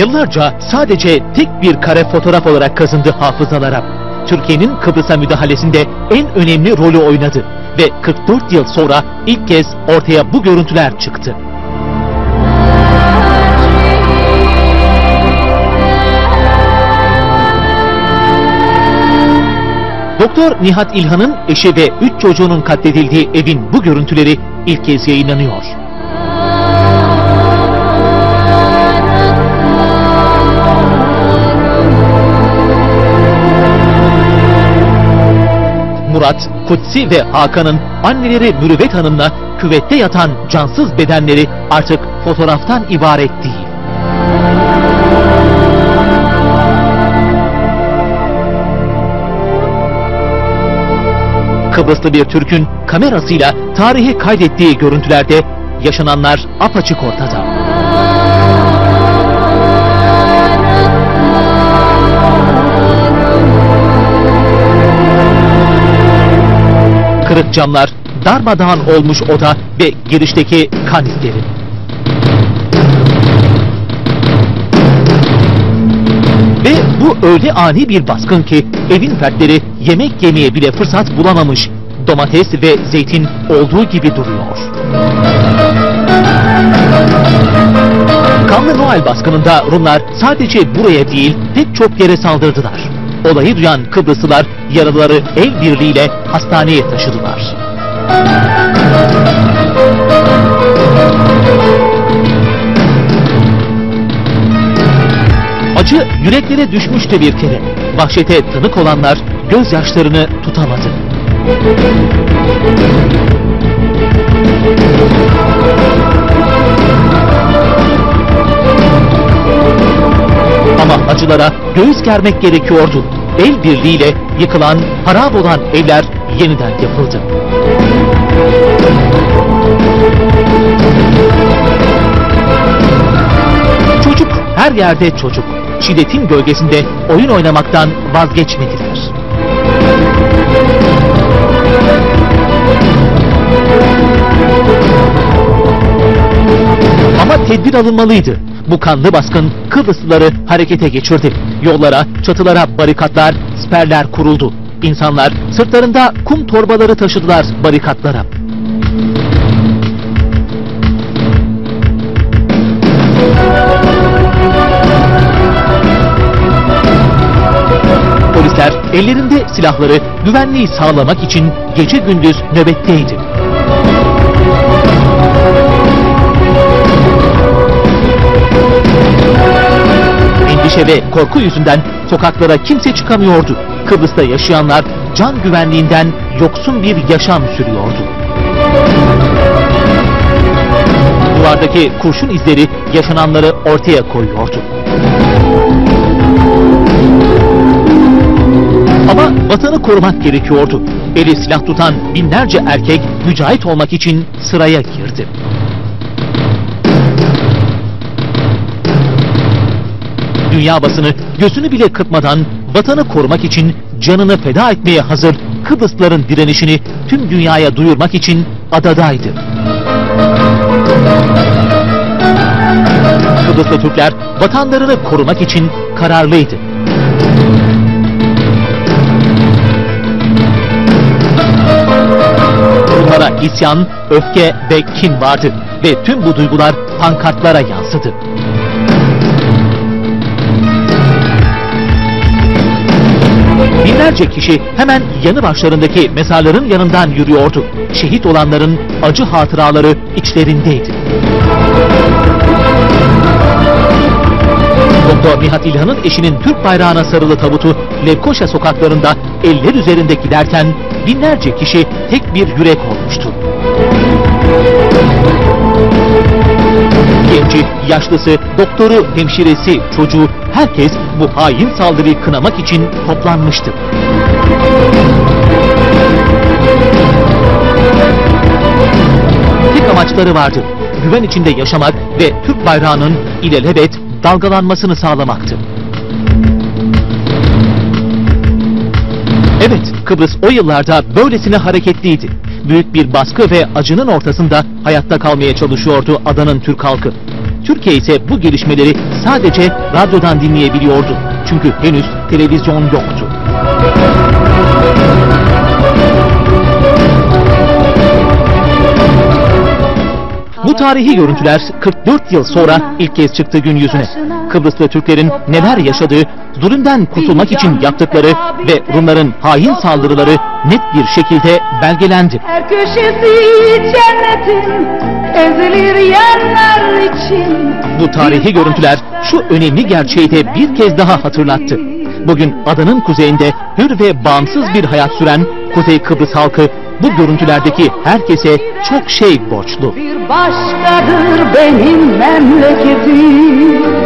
Yıllarca sadece tek bir kare fotoğraf olarak kazındı hafızalara. Türkiye'nin Kıbrıs'a müdahalesinde en önemli rolü oynadı ve 44 yıl sonra ilk kez ortaya bu görüntüler çıktı. Doktor Nihat İlhan'ın eşi ve 3 çocuğunun katledildiği evin bu görüntüleri ilk kez yayınlanıyor. Kutsi ve Hakan'ın anneleri Mürüvvet Hanım'la küvette yatan cansız bedenleri artık fotoğraftan ibaret değil. Kıbrıslı bir Türk'ün kamerasıyla tarihi kaydettiği görüntülerde yaşananlar apaçık ortada. Camlar, darmadağın olmuş oda ve girişteki kan izleri. Ve bu öyle ani bir baskın ki evin fertleri yemek yemeye bile fırsat bulamamış. Domates ve zeytin olduğu gibi duruyor. Kanlı Noel baskınında Rumlar sadece buraya değil pek çok yere saldırdılar. Olayı duyan Kıbrıslılar yaralıları el birliğiyle hastaneye taşıdılar. Acı yüreklere düşmüştü bir kere. Vahşete tanık olanlar gözyaşlarını tutamadı. Ama acılara göğüs germek gerekiyordu. El birliğiyle yıkılan, harap olan evler yeniden yapıldı. Çocuk her yerde çocuk. Şiddetin gölgesinde oyun oynamaktan vazgeçmediler. Ama tedbir alınmalıydı. Bu kanlı baskın Kıbrıslıları harekete geçirdi. Yollara, çatılara barikatlar, siperler kuruldu. İnsanlar sırtlarında kum torbaları taşıdılar barikatlara. Polisler ellerinde silahları güvenliği sağlamak için gece gündüz nöbetteydi. Endişe ve korku yüzünden sokaklara kimse çıkamıyordu. Kıbrıs'ta yaşayanlar can güvenliğinden yoksun bir yaşam sürüyordu. Duvardaki kurşun izleri yaşananları ortaya koyuyordu. Ama vatanı korumak gerekiyordu. Eli silah tutan binlerce erkek mücahit olmak için sıraya girdi. Dünya basını gözünü bile kırpmadan vatanı korumak için canını feda etmeye hazır Kıbrıslıların direnişini tüm dünyaya duyurmak için adadaydı. Kıbrıslı Türkler vatanlarını korumak için kararlıydı. Bunlara isyan, öfke ve kin vardı ve tüm bu duygular pankartlara yansıdı. Binlerce kişi hemen yanı başlarındaki mezarların yanından yürüyordu. Şehit olanların acı hatıraları içlerindeydi. Doktor Nihat İlhan'ın eşinin Türk bayrağına sarılı tabutu Lefkoşa sokaklarında eller üzerinde giderken binlerce kişi tek bir yürek olmuştu. Genci, yaşlısı, doktoru, hemşiresi, çocuğu herkes bu hain saldırıyı kınamak için toplanmıştı. Tek amaçları vardı. Güven içinde yaşamak ve Türk bayrağının ilelebet dalgalanmasını sağlamaktı. Evet, Kıbrıs o yıllarda böylesine hareketliydi. Büyük bir baskı ve acının ortasında hayatta kalmaya çalışıyordu adanın Türk halkı. Türkiye ise bu gelişmeleri sadece radyodan dinleyebiliyordu. Çünkü henüz televizyon yoktu. Bu tarihi görüntüler 44 yıl sonra ilk kez çıktı gün yüzüne. Kıbrıslı Türklerin neler yaşadığı, zulümden kurtulmak için yaptıkları ve Rumların hain saldırıları net bir şekilde belgelendi. Her köşesi cennetin ezilir yerler için. Bu tarihi görüntüler şu önemli gerçeği de bir kez daha hatırlattı. Bugün adanın kuzeyinde hür ve bağımsız bir hayat süren Kuzey Kıbrıs halkı bu görüntülerdeki herkese çok şey borçlu. Bir başkadır benim memleketim.